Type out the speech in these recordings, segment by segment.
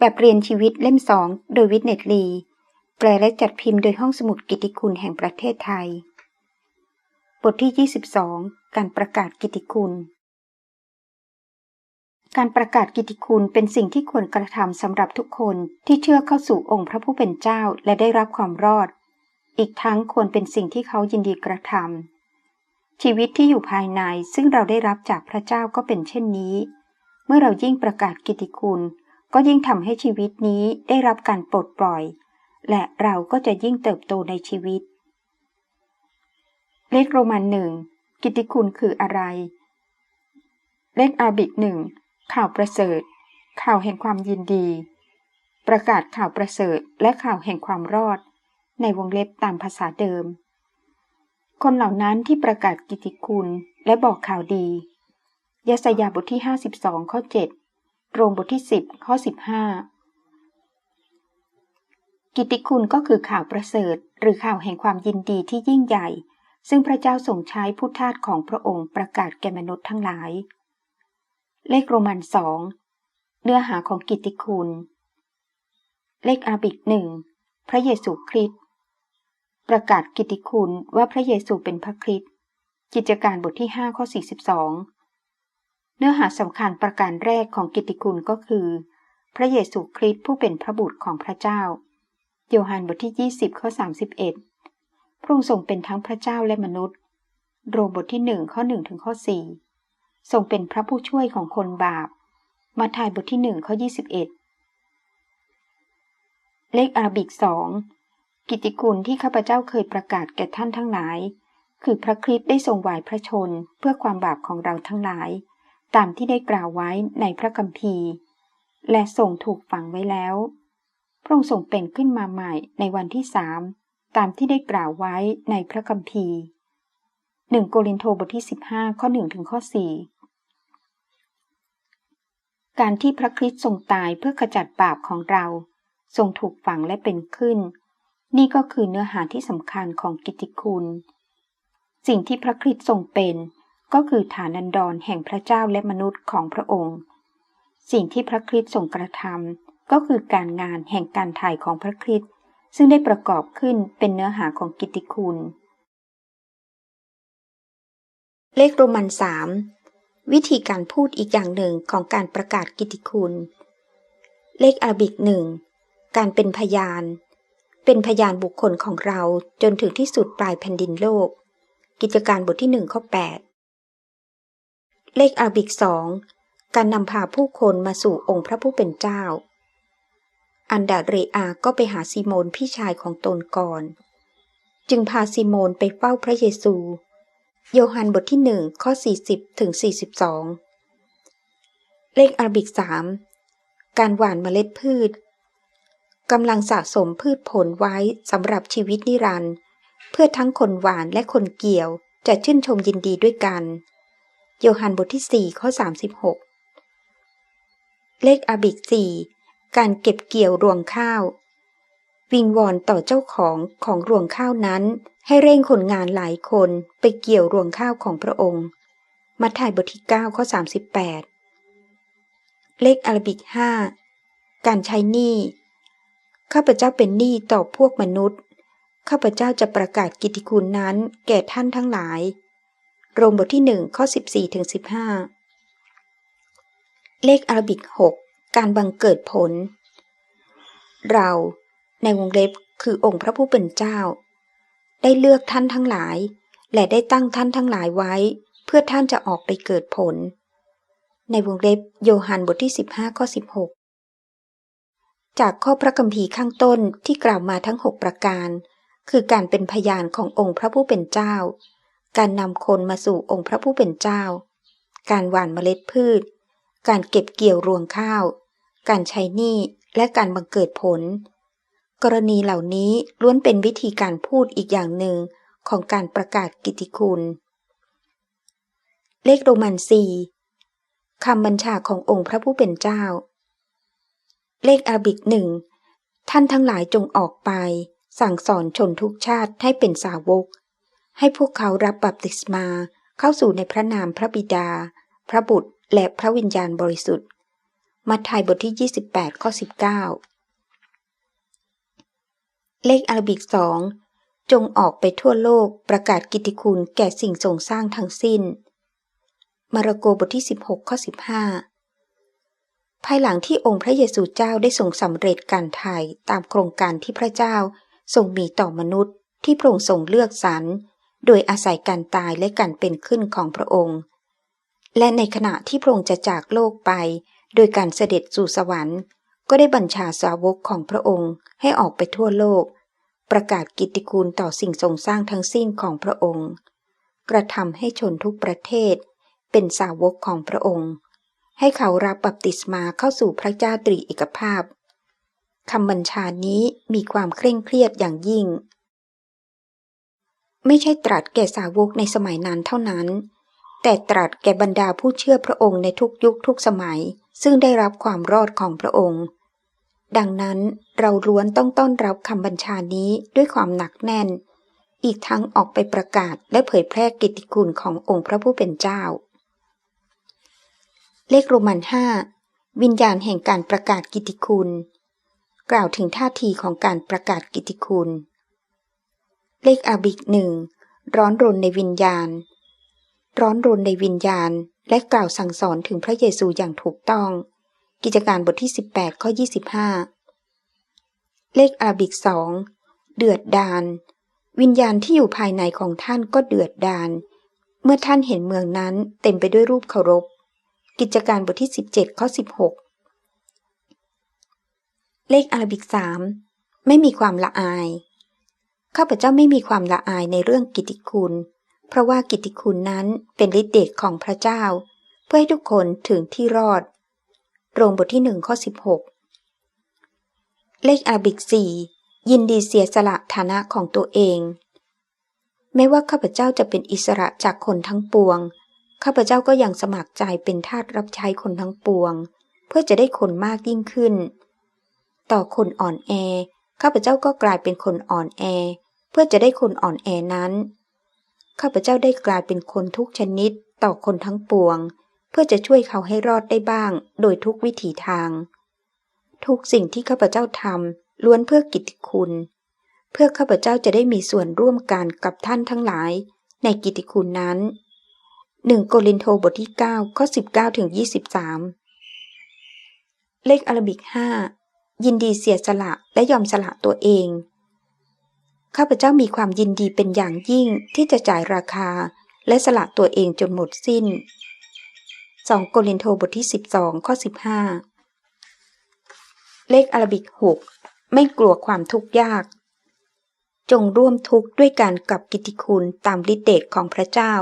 แบบเรียนชีวิตเล่มสองโดยวิทเนตลี แปลและจัดพิมพ์โดยห้องสมุดกิติคุณแห่งประเทศไทย บทที่ 22 การประกาศกิติคุณ การประกาศกิติคุณเป็นสิ่งที่ควรกระทำสำหรับทุกคนที่เชื่อเข้าสู่องค์พระผู้เป็นเจ้าและได้รับความรอด อีกทั้งควรเป็นสิ่งที่เขายินดีกระทำชีวิตที่อยู่ภายในซึ่งเราได้รับจากพระเจ้าก็เป็นเช่นนี้ เมื่อเรายิ่งประกาศกิติคุณ ก็ยิ่งทำให้ชีวิตนี้ได้รับการปลดปล่อย และเราก็จะยิ่งเติบโตในชีวิต เลขโรมันหนึ่งกิตติคุณคืออะไร เลขอาบิกหนึ่งข่าวประเสริฐ ข่าวแห่งความยินดี ประกาศข่าวประเสริฐและข่าวแห่งความรอด ในวงเล็บตามภาษาเดิม คนเหล่านั้นที่ประกาศกิตติคุณและบอกข่าวดียสยาบทที่ 52 ข้อ 7 รมบทที่ 10 ข้อ 15 กิตติคุณก็คือข่าวประเสริฐ หรือข่าวแห่งความยินดีที่ยิ่งใหญ่ ซึ่งพระเจ้าทรงใช้ผู้ทาสของพระองค์ประกาศแก่มนุษย์ทั้งหลาย เลขโรมันสองเนื้อหาของกิตติคุณ เลขอาบิกหนึ่งพระเยซูคริสต์ประกาศกิตติคุณว่าพระเยซูเป็นพระคริสต์กิจการบทที่5ข้อ 42 เนื้อหาสำคัญประการแรกของกิตติคุณก็คือ พระเยซูคริสต์ผู้เป็นพระบุตรของพระเจ้า โยฮันบทที่ 20 ข้อ 31 พระองค์ทรงเป็นทั้งพระเจ้าและมนุษย์ โรมบทที่ 1 ข้อ1ถึงข้อ 4 ทรงเป็นพระผู้ช่วยของคนบาป มาทายบทที่ 1 ข้อ 21 เลขอาราบิกสองกิตติคุณที่ข้าพเจ้าเคยประกาศแก่ท่านทั้งหลาย คือพระคริสต์ได้ทรงไหวพระชนเพื่อความบาปของเราทั้งหลาย ตามที่ได้กล่าวไว้ในพระคัมภีร์ และทรงถูกฝังไว้แล้ว พระองค์ทรงเป็นขึ้นมาใหม่ในวันที่สามตามที่ได้กล่าวไว้ในพระคัมภีร์หนึ่งโกรินโทบทที่ 15 ข้อ1ถึงข้อ 4 การที่พระคริสต์ทรงตายเพื่อขจัดบาปของเรา ทรงถูกฝังและเป็นขึ้น นี่ก็คือเนื้อหาที่สำคัญของกิตติคุณ สิ่งที่พระคริสต์ทรงเป็น ก็คือฐานันดรแห่งพระเจ้าและมนุษย์ของพระองค์ สิ่งที่พระคริสต์ทรงกระทำก็คือการงานแห่งการถ่ายของพระคริสต์ซึ่งได้ประกอบขึ้นเป็นเนื้อหาของกิตติคุณ เลขโรมันสามวิธีการพูดอีกอย่างหนึ่งของการประกาศกิตติคุณ เลขอารบิกหนึ่งการเป็นพยาน เป็นพยานบุคคลของเราจนถึงที่สุดปลายแผ่นดินโลก กิจการบทที่หนึ่งข้อแปด เลขอาราบิกสองการนำพาผู้คนมาสู่องค์พระผู้เป็นเจ้า อันดาเรอาก็ไปหาซีโมนพี่ชายของตนก่อน จึงพาซีโมนไปเฝ้าพระเยซู โยฮันบทที่หนึ่งข้อ 40ถึง42 เลขอาราบิกสามการหว่านเมล็ดพืชกำลังสะสมพืชผลไว้สำหรับชีวิตนิรันดร์เพื่อทั้งคนหวานและคนเกี่ยวจะชื่นชมยินดีด้วยกัน โยฮันบทที่ 4 ข้อ 36 เลขอาบิกสี่การเก็บเกี่ยวรวงข้าว วิงวอนต่อเจ้าของของรวงข้าวนั้น ให้เร่งคนงานหลายคนไปเกี่ยวรวงข้าวของพระองค์ มัทธิวบทที่ 9 ข้อ 38 เลขอาราบิกห้าการใช้หนี้ข้าพเจ้าเป็นหนี้ต่อพวกมนุษย์ ข้าพเจ้าจะประกาศกิตติคุณนั้นแก่ท่านทั้งหลาย โรมบทที่หนึ่งข้อ 14ถึง15 เลขอารบิกหกการบังเกิดผล เราในวงเล็บคือองค์พระผู้เป็นเจ้า ได้เลือกท่านทั้งหลาย และได้ตั้งท่านทั้งหลายไว้ เพื่อท่านจะออกไปเกิดผล ในวงเล็บโยฮันบทที่ 15 ข้อ 16 จากข้อพระคัมภีร์ข้างต้นที่กล่าวมาทั้ง 6 ประการ คือการเป็นพยานขององค์พระผู้เป็นเจ้า การนำคนมาสู่องค์พระผู้เป็นเจ้า การหว่านเมล็ดพืช การเก็บเกี่ยวรวงข้าว การใช้หนี้และการบังเกิดผล กรณีเหล่านี้ล้วนเป็นวิธีการพูดอีกอย่างหนึ่งของการประกาศกิตติคุณ เลขโรมันสี่คำบัญชาขององค์พระผู้เป็นเจ้า เลขอาราบิกหนึ่ง ท่านทั้งหลายจงออกไป สั่งสอนชนทุกชาติให้เป็นสาวก ให้พวกเขารับบัพติศมาเข้าสู่ในพระนามพระบิดา พระบุตรและพระวิญญาณบริสุทธิ์ มัทธิวบทที่ 28 ข้อ 19 เลขอารบิกสองจงออกไปทั่วโลกประกาศกิตติคุณแก่สิ่งทรงสร้างทั้งสิ้น มาระโกบทที่ 16 ข้อ 15 ภายหลังที่องค์พระเยซูเจ้าได้ทรงสำเร็จการไถ่ตามโครงการที่พระเจ้าทรงมีต่อมนุษย์ที่พระองค์ทรงเลือกสรร โดยอาศัยการตายและการเป็นขึ้นของพระองค์ และในขณะที่พระองค์จะจากโลกไป โดยการเสด็จสู่สวรรค์ ก็ได้บัญชาสาวกของพระองค์ให้ออกไปทั่วโลก ประกาศกิตติคุณต่อสิ่งทรงสร้างทั้งสิ้นของพระองค์ กระทำให้ชนทุกประเทศ เป็นสาวกของพระองค์ ให้เขารับบัพติศมาเข้าสู่พระเจ้าตรีเอกภาพคำบัญชานี้มีความเคร่งเครียดอย่างยิ่ง ไม่ใช่ตรัสแก่สาวกในสมัยนั้นเท่านั้น แต่ตรัสแก่บรรดาผู้เชื่อพระองค์ในทุกยุคทุกสมัย ซึ่งได้รับความรอดของพระองค์ ดังนั้นเราล้วนต้องต้อนรับคำบัญชานี้ด้วยความหนักแน่น อีกทั้งออกไปประกาศและเผยแพร่กิตติคุณขององค์พระผู้เป็นเจ้า เลขโรมันห้าวิญญาณแห่งการประกาศกิตติคุณ กล่าวถึงท่าทีของการประกาศกิติคุณ เลขอาบิกหนึ่งร้อนรนในวิญญาณ ร้อนรนในวิญญาณ และกล่าวสั่งสอนถึงพระเยซูอย่างถูกต้อง กิจการบทที่ 18 ข้อ 25 เลขอาบิกสองเดือดดาน วิญญาณที่อยู่ภายในของท่านก็เดือดดาน เมื่อท่านเห็นเมืองนั้นเต็มไปด้วยรูปเคารพ กิจการบทที่ 17 ข้อ 16 เลขอาราบิกสามไม่มีความละอาย ข้าพเจ้าไม่มีความละอายในเรื่องกิตติคุณ เพราะว่ากิตติคุณนั้นเป็นฤทธิ์เดชของพระเจ้า เพื่อให้ทุกคนถึงที่รอด โรงบทที่หนึ่งข้อสิบหกเลขอาราบิกสี่ยินดีเสียสละฐานะของตัวเอง ไม่ว่าข้าพเจ้าจะเป็นอิสระจากคนทั้งปวง ข้าพเจ้าก็ยังสมัครใจเป็นทาสรับใช้คนทั้งปวง เพื่อจะได้คนมากยิ่งขึ้น ต่อคนอ่อนแอ ข้าพเจ้าก็กลายเป็นคนอ่อนแอ เพื่อจะได้คนอ่อนแอนั้น ข้าพเจ้าได้กลายเป็นคนทุกชนิดต่อคนทั้งปวง เพื่อจะช่วยเขาให้รอดได้บ้าง โดยทุกวิถีทาง ทุกสิ่งที่ข้าพเจ้าทำล้วนเพื่อกิตติคุณ เพื่อข้าพเจ้าจะได้มีส่วนร่วมกันกับท่านทั้งหลาย ในกิตติคุณนั้นหนึ่งโกลินโทบทที่ 9 ข้อ 19ถึง23 เลขอารบิก 5 ยินดีเสียสละและยอมสละตัวเองข้าพเจ้ามีความยินดีเป็นอย่างยิ่งที่จะจ่ายราคาและสละตัวเองจนหมดสิ้น 2 โกรินโทบทที่ 12 ข้อ 15 เลขอารบิก 6 ไม่กลัวความทุกข์ยาก จงร่วมทุกข์ด้วยการกับกิติคุณตามฤทธิเดชของพระเจ้า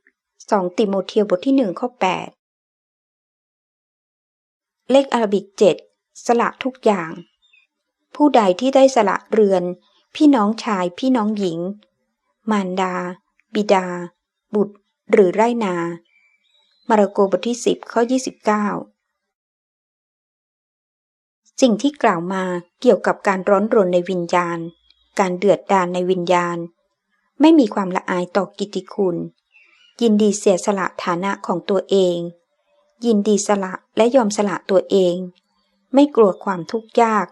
2 ติโมเทียบทที่ 1 ข้อ 8 เลขอารบิก 7 สละทุกอย่าง ผู้ใดที่ได้สละเรือน พี่น้องชายพี่น้องหญิง มารดา บิดา บุตร หรือไรนา มาระโกบทที่ 10 ข้อ 29 สิ่งที่กล่าวมาเกี่ยวกับการร้อนรนในวิญญาณ การเดือดดานในวิญญาณ ไม่มีความละอายต่อกิติคุณ ยินดีเสียสละฐานะของตัวเอง ยินดีสละและยอมสละตัวเอง ไม่กลัวความทุกข์ยาก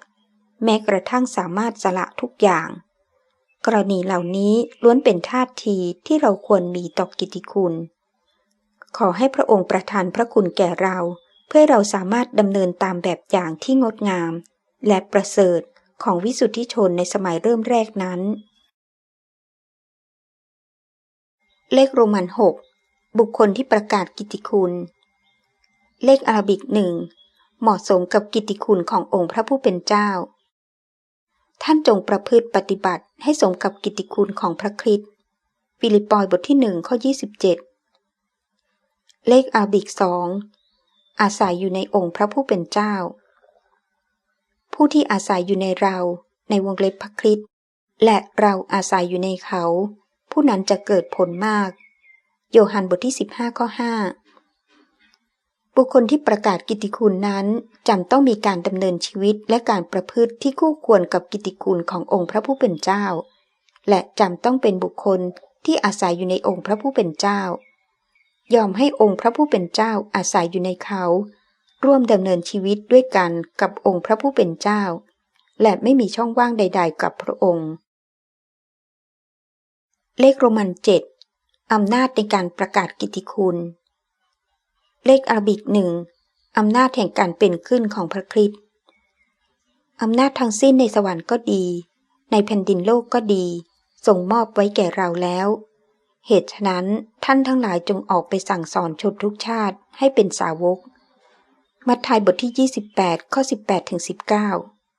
แม้กระทั่งสามารถสละทุกอย่าง กรณีเหล่านี้ล้วนเป็นท่าทีที่เราควรมีต่อกิติคุณ ขอให้พระองค์ประทานพระคุณแก่เรา เพื่อเราสามารถดำเนินตามแบบอย่างที่งดงาม และประเสริฐของวิสุทธิชนในสมัยเริ่มแรกนั้น เลขโรมันหกบุคคลที่ประกาศกิติคุณ เลขอารบิกหนึ่ง เหมาะสมกับกิตติคุณขององค์พระผู้เป็นเจ้า ท่านจงประพฤติปฏิบัติให้สมกับกิตติคุณของพระคริสต์ฟิลิปปอยบทที่หนึ่งข้อ 27 เลขอาบิกสองอาศัยอยู่ในองค์พระผู้เป็นเจ้า ผู้ที่อาศัยอยู่ในเราในวงเล็บพระคริสต์และเราอาศัยอยู่ในเขา ผู้นั้นจะเกิดผลมาก โยฮันบทที่ 15ข้อ5 บุคคลที่ประกาศกิติคุณนั้นจำต้องมีการดำเนินชีวิตและการประพฤติที่คู่ควรกับกิติคุณขององค์พระผู้เป็นเจ้า และจำต้องเป็นบุคคลที่อาศัยอยู่ในองค์พระผู้เป็นเจ้า ยอมให้องค์พระผู้เป็นเจ้าอาศัยอยู่ในเขา ร่วมดำเนินชีวิตด้วยกันกับองค์พระผู้เป็นเจ้า และไม่มีช่องว่างใด ๆ กับพระองค์ เลขโรมันเจ็ดอำนาจในการประกาศกิตติคุณ เลขอารบิกหนึ่งอำนาจแห่งการเป็นขึ้นของพระคริสต์อำนาจทั้งสิ้นในสวรรค์ก็ดี ในแผ่นดินโลกก็ดีส่งมอบไว้แก่เราแล้ว เหตุฉะนั้นท่านทั้งหลายจงออกไปสั่งสอนชนทุกชาติให้เป็นสาวก มัทธิวบทที่ 28 ข้อ 18ถึง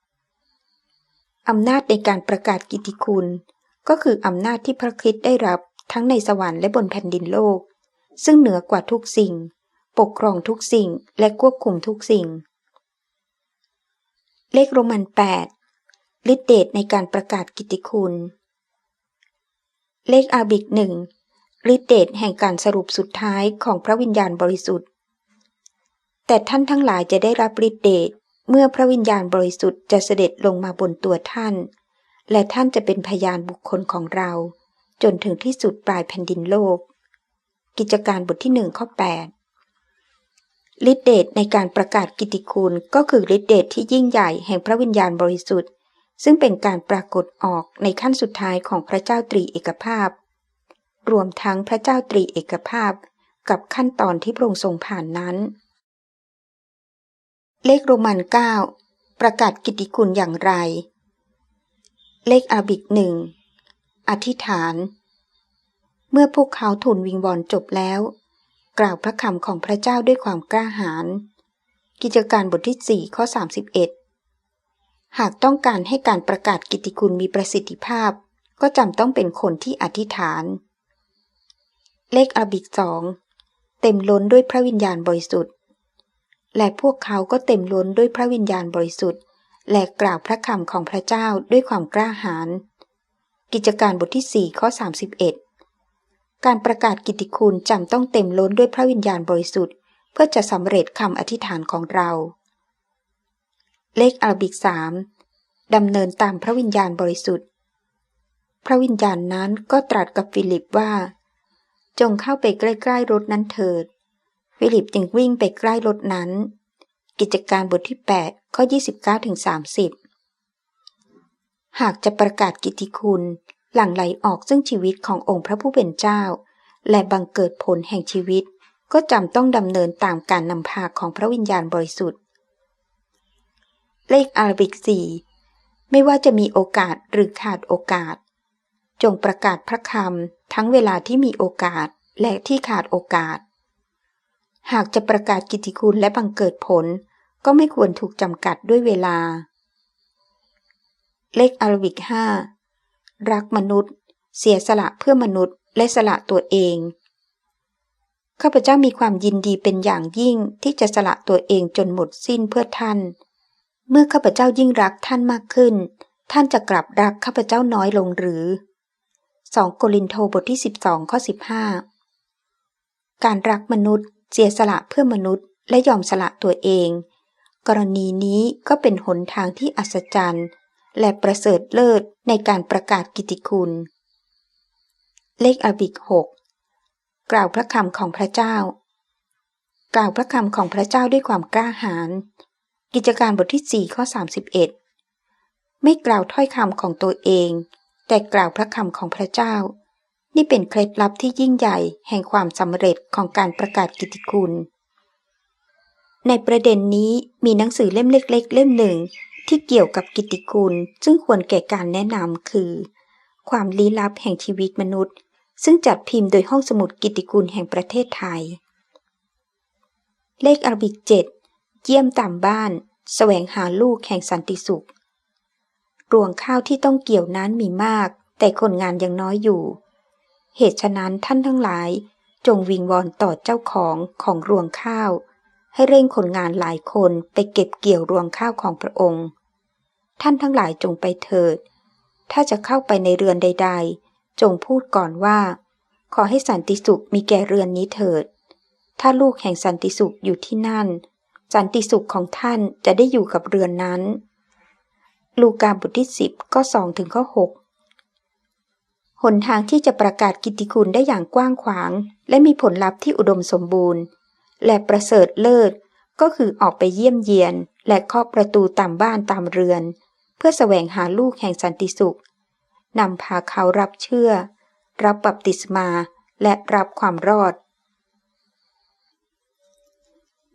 19 อำนาจในการประกาศกิตติคุณ ก็คืออำนาจที่พระคริสต์ได้รับทั้งในสวรรค์และบนแผ่นดินโลก ซึ่งเหนือกว่าทุกสิ่ง ปกครองทุกสิ่งและควบคุมทุกสิ่ง เลขโรมัน 8 ฤทธิเดชในการประกาศกิตติคุณ เลขอาบิกหนึ่งฤทธิเดชแห่งการสรุปสุดท้ายของพระวิญญาณบริสุทธิ์ แต่ท่านทั้งหลายจะได้รับฤทธิเดชเมื่อพระวิญญาณบริสุทธิ์จะเสด็จลงมาบนตัวท่าน และท่านจะเป็นพยานบุคคลของเรา จนถึงที่สุดปลายแผ่นดินโลก กิจการบทที่หนึ่งข้อ8 ฤทธิเดชในการประกาศกิตติคุณก็คือฤทธิเดชที่ยิ่งใหญ่แห่งพระวิญญาณบริสุทธิ์ ซึ่งเป็นการปรากฏออกในขั้นสุดท้ายของพระเจ้าตรีเอกภาพ รวมทั้งพระเจ้าตรีเอกภาพ กับขั้นตอนที่พระองค์ทรงผ่านนั้น เลขโรมัน9ประกาศกิตติคุณอย่างไร เลขอาบิกหนึ่งอธิษฐาน เมื่อพวกเขาทูลวิงวอนจบแล้ว กล่าวพระคำของพระเจ้าด้วยความกล้าหาญ กิจการบทที่ 4 ข้อ 31 หากต้องการให้การประกาศกิตติคุณมีประสิทธิภาพ ก็จำต้องเป็นคนที่อธิษฐาน เลขอาบิกสองเต็มล้นด้วยพระวิญญาณบริสุทธิ์ และพวกเขาก็เต็มล้นด้วยพระวิญญาณบริสุทธิ์ และกล่าวพระคำของพระเจ้าด้วยความกล้าหาญ กิจการบทที่ 4 ข้อ 31 การประกาศกิตติคุณจำต้องเต็มล้นด้วยพระวิญญาณบริสุทธิ์ เพื่อจะสำเร็จคำอธิษฐานของเรา เลขอารบิกสามดำเนินตามพระวิญญาณบริสุทธิ์ พระวิญญาณนั้นก็ตรัสกับฟิลิปว่า จงเข้าไปใกล้ๆรถนั้นเถิด ฟิลิปจึงวิ่งไปใกล้รถนั้น กิจการบทที่ 8 ข้อ 29ถึง30 หากจะประกาศกิตติคุณ หลั่งไหลออกซึ่งชีวิตขององค์พระผู้เป็นเจ้า และบังเกิดผลแห่งชีวิต ก็จำต้องดำเนินตามการนำพาของพระวิญญาณบริสุทธิ์ เลขอารบิกสี่ไม่ว่าจะมีโอกาสหรือขาดโอกาส จงประกาศพระคำทั้งเวลาที่มีโอกาสและที่ขาดโอกาส หากจะประกาศกิตติคุณและบังเกิดผล ก็ไม่ควรถูกจำกัดด้วยเวลา เลขอารบิกห้า รักมนุษย์ เสียสละเพื่อมนุษย์ และสละตัวเอง ข้าพเจ้ามีความยินดีเป็นอย่างยิ่งที่จะสละตัวเองจนหมดสิ้นเพื่อท่าน เมื่อข้าพเจ้ายิ่งรักท่านมากขึ้น ท่านจะกลับรักข้าพเจ้าน้อยลงหรือ 2 โกรินโทบทที่ 12ข้อ15 การรักมนุษย์ เสียสละเพื่อมนุษย์ และยอมสละตัวเอง กรณีนี้ก็เป็นหนทางที่อัศจรรย์ และประเสริฐเลิศในการประกาศกิตติคุณ เลขอบิกหกกล่าวพระคำของพระเจ้า กล่าวพระคำของพระเจ้าด้วยความกล้าหาญกิจการบทที่4ข้อ31 ไม่กล่าวถ้อยคำของตัวเอง แต่กล่าวพระคำของพระเจ้า นี่เป็นเคล็ดลับที่ยิ่งใหญ่แห่งความสำเร็จของการประกาศกิตติคุณ ในประเด็นนี้มีหนังสือเล่มเล็ก ๆ เล่มหนึ่ง ที่เกี่ยวกับกิตติคุณ ซึ่งควรแก่การแนะนำคือ ความลี้ลับแห่งชีวิตมนุษย์ ซึ่งจัดพิมพ์โดยห้องสมุดกิตติคุณแห่งประเทศไทย เลขอารบิกเจ็ดเยี่ยมตามบ้านแสวงหาลูกแห่งสันติสุข รวงข้าวที่ต้องเกี่ยวนั้นมีมาก แต่คนงานยังน้อยอยู่ เหตุฉะนั้นท่านทั้งหลาย จงวิงวอนต่อเจ้าของของรวงข้าว ให้เร่งคนงานหลายคนไปเก็บเกี่ยวรวงข้าวของพระองค์ ท่านทั้งหลายจงไปเถิด ถ้าจะเข้าไปในเรือนใด ๆ จงพูดก่อนว่า ขอให้สันติสุขมีแก่เรือนนี้เถิด ถ้าลูกแห่งสันติสุขอยู่ที่นั่น สันติสุขของท่านจะได้อยู่กับเรือนนั้น ลูกาบทที่สิบก็สองถึงข้อหกหนทางที่จะประกาศกิตติคุณได้อย่างกว้างขวาง และมีผลลัพธ์ที่อุดมสมบูรณ์ และประเสริฐเลิศก็คือออกไปเยี่ยมเยียน และเคาะประตูตามบ้านตามเรือน เพื่อแสวงหาลูกแห่งสันติสุขนำพาเขารับเชื่อ รับบัพติศมาและรับความรอด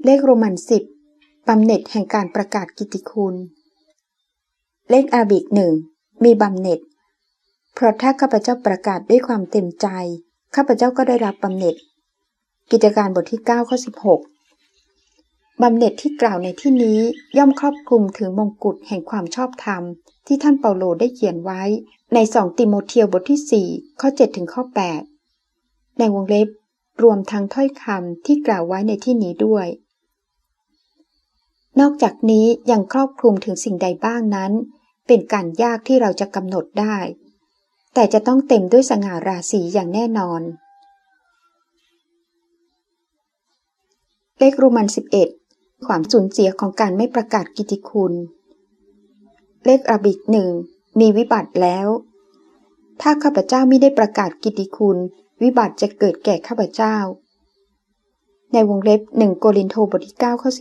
เลขโรมันสิบบำเหน็จแห่งการประกาศกิตติคุณ เลขอาราบิกหนึ่งมีบำเหน็จ เพราะถ้าข้าพเจ้าประกาศด้วยความเต็มใจ ข้าพเจ้าก็ได้รับบำเหน็จ กิจการบทที่9ข้อ16 บำเหน็จที่กล่าวในที่นี้ย่อมครอบคลุมถึงมงกุฎแห่งความชอบธรรม ที่ท่านเปาโลได้เขียนไว้ ในสองติโมเทียบทที่ 4 ข้อ 7 ถึงข้อ 8 ในวงเล็บ รวมทั้งถ้อยคำที่กล่าวไว้ในที่นี้ด้วย นอกจากนี้ยังครอบคลุมถึงสิ่งใดบ้างนั้น เป็นการยากที่เราจะกำหนดได้ แต่จะต้องเต็มด้วยสง่าราศีอย่างแน่นอนเลขรูมัน11 ความสูญเสียของการไม่ประกาศกิติคุณ เลขอบิกหนึ่งมีวิบัติแล้ว ถ้าข้าพเจ้าไม่ได้ประกาศกิติคุณ วิบัติจะเกิดแก่ข้าพเจ้า ในวงเล็บหนึ่งโกรินโทบทที่9ข้อ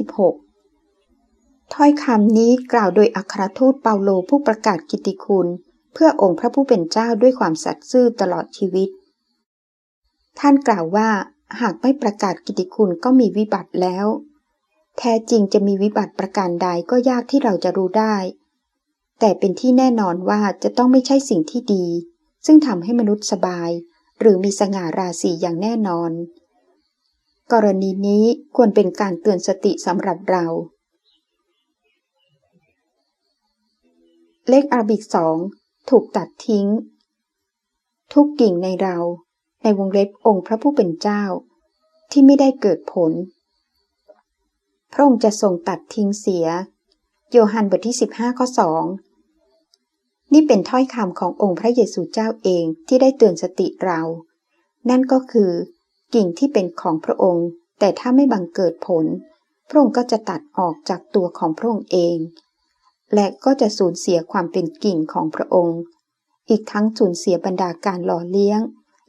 16 ถ้อยคำนี้กล่าวโดยอัครทูตเปาโลผู้ประกาศกิติคุณ เพื่อองค์พระผู้เป็นเจ้าด้วยความสัตย์ซื่อตลอดชีวิต ท่านกล่าวว่าหากไม่ประกาศกิติคุณก็มีวิบัติแล้ว แท้จริงจะมีวิบัติประการใดก็ยากที่เราจะรู้ได้ แต่เป็นที่แน่นอนว่าจะต้องไม่ใช่สิ่งที่ดี ซึ่งทำให้มนุษย์สบาย หรือมีสง่าราศีอย่างแน่นอน กรณีนี้ควรเป็นการเตือนสติสำหรับเรา เลขอารบิกสองถูกตัดทิ้ง ทุกกิ่งในเรา ในวงเล็บองค์พระผู้เป็นเจ้า ที่ไม่ได้เกิดผล พระองค์จะทรงตัดทิ้งเสีย โยฮันบทที่ 15ข้อ2นี่เป็นถ้อยคำขององค์พระเยซูเจ้าเองที่ได้เตือนสติเรา นั่นก็คือ กิ่งที่เป็นของพระองค์ แต่ถ้าไม่บังเกิดผล พระองค์ก็จะตัดออกจากตัวของพระองค์เอง และก็จะสูญเสียความเป็นกิ่งของพระองค์ อีกทั้งสูญเสียบรรดาการหล่อเลี้ยง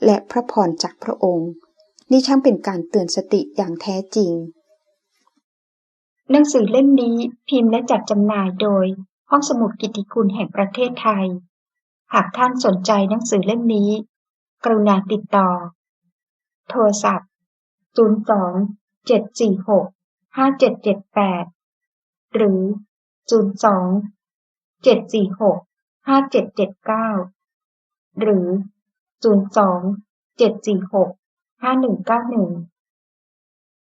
และพระพรจากพระองค์ นี่ช่างเป็นการเตือนสติอย่างแท้จริง หนังสือเล่มนี้พิมพ์และจัดจำหน่ายโดย ห้องสมุดกิติคุณแห่งประเทศไทย หากท่านสนใจหนังสือเล่มนี้ กรุณาติดต่อ โทรศัพท์ 02 746 5778 หรือ 02 746 5779 หรือ 02 746 5191